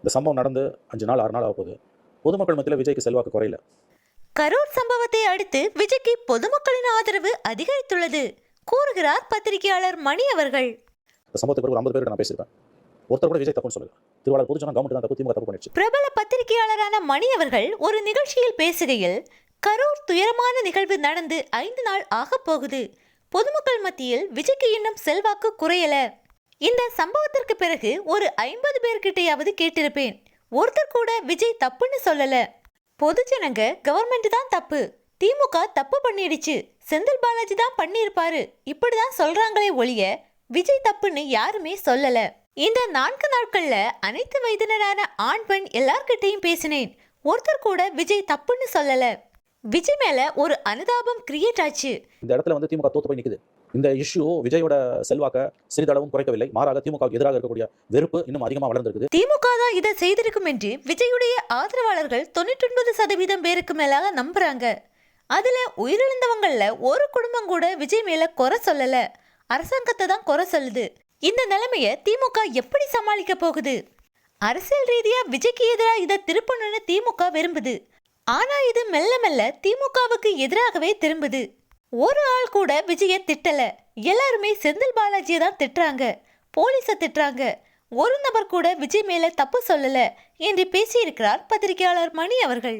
இந்த சம்பவம் நடந்து அஞ்சு நாள் ஆறு நாள் ஆக போகுது. பொதுமக்கள் மத்தியில் விஜய்க்கு செல்வாக்கு குறையல. கரூர் சம்பவத்தை அடுத்து விஜய்க்கு பொதுமக்களின் ஆதரவு அதிகரித்துள்ளது கூறுகிறார் பத்திரிகையாளர் மணி அவர்கள். இந்த சம்பவத்துக்கு பிறகு ஒரு ஐம்பது பேருக்கு நான் பேசியிருப்பேன். ஒருத்தர் கூட விஜய் தப்புன்னு சொல்லுங்க திருவாளர் பொதுஜனம் கவர்மெண்ட் தான் தப்பு திமுக தப்பு பண்ணிடுச்சு. பிரபல பத்திரிகையாளரான மணி அவர்கள் ஒரு நிகழ்ச்சியில் பேசுகையில் கரூர் துயரமான நிகழ்வு நடந்து ஐந்து நாள் ஆகப் போகுது. பொதுமக்கள் மத்தியில் விஜய்க்கு இன்னும் செல்வாக்கு குறையல. இந்த சம்பவத்திற்கு பிறகு ஒரு ஐம்பது பேர்கிட்டையாவது கேட்டிருப்பேன். ஒருத்தர் கூட விஜய் தப்புன்னு சொல்லல. பொதுஜனங்க கவர்மெண்ட் தான் தப்பு. திமுக தப்பு பண்ணிடுச்சு. செந்தில் பாலாஜி தான் பண்ணியிருப்பாரு. இப்படிதான் சொல்றாங்களே ஒழிய விஜய் தப்புன்னு யாருமே சொல்லல. இந்த நான்கு நாட்கள்ல அனைத்து வயதினரான ஆண் பெண் எல்லார்கிட்டையும் பேசினேன். ஒருத்தர் கூட விஜய் தப்புன்னு சொல்லல. விஜய் மேல ஒரு அனுதாபம் கிரியேட் ஆச்சு. இந்த இடத்துல வந்து திமுக தோத்து போய் நிக்குது. இந்த இஷ்யூ விஜயோட செல்வாக்க சிறிதளவும் குறைக்கவில்லை. மாறாக திமுக எதிராக இருக்கக்கூடிய வெறுப்பு இன்னும் அதிகமாக வளர்ந்திருக்குது. திமுக தான் இதை செய்திருக்கும் என்று விஜயுடைய ஆதரவாளர்கள் தொண்ணூற்றி ஒன்பது சதவீதம் பேருக்கு மேலாக நம்புறாங்க. அதுல உயிரிழந்தவங்கள்ல ஒரு குடும்பம் கூட விஜய் மேல குறை சொல்லல. அரசாங்கத்தை தான் குறை சொல்லுது. இந்த நிலைமைய திமுக எப்படி சமாளிக்க போகுது? அரசியல் ரீதியா விஜய்க்கு எதிராக இதை திருப்பணும்னு திமுக விரும்புது. ஆனா இது மெல்ல மெல்ல திமுகவுக்கு எதிராகவே திரும்புது. ஒரு ஆள் கூட விஜய திட்டல. எல்லாருமே செந்தில் பாலாஜியை தான் திட்டுறாங்க. போலீஸை திட்டுறாங்க. ஒரு நபர் கூட விஜய் மேல தப்பு சொல்லல என்று பேசியிருக்கிறார் பத்திரிகையாளர் மணி அவர்கள்.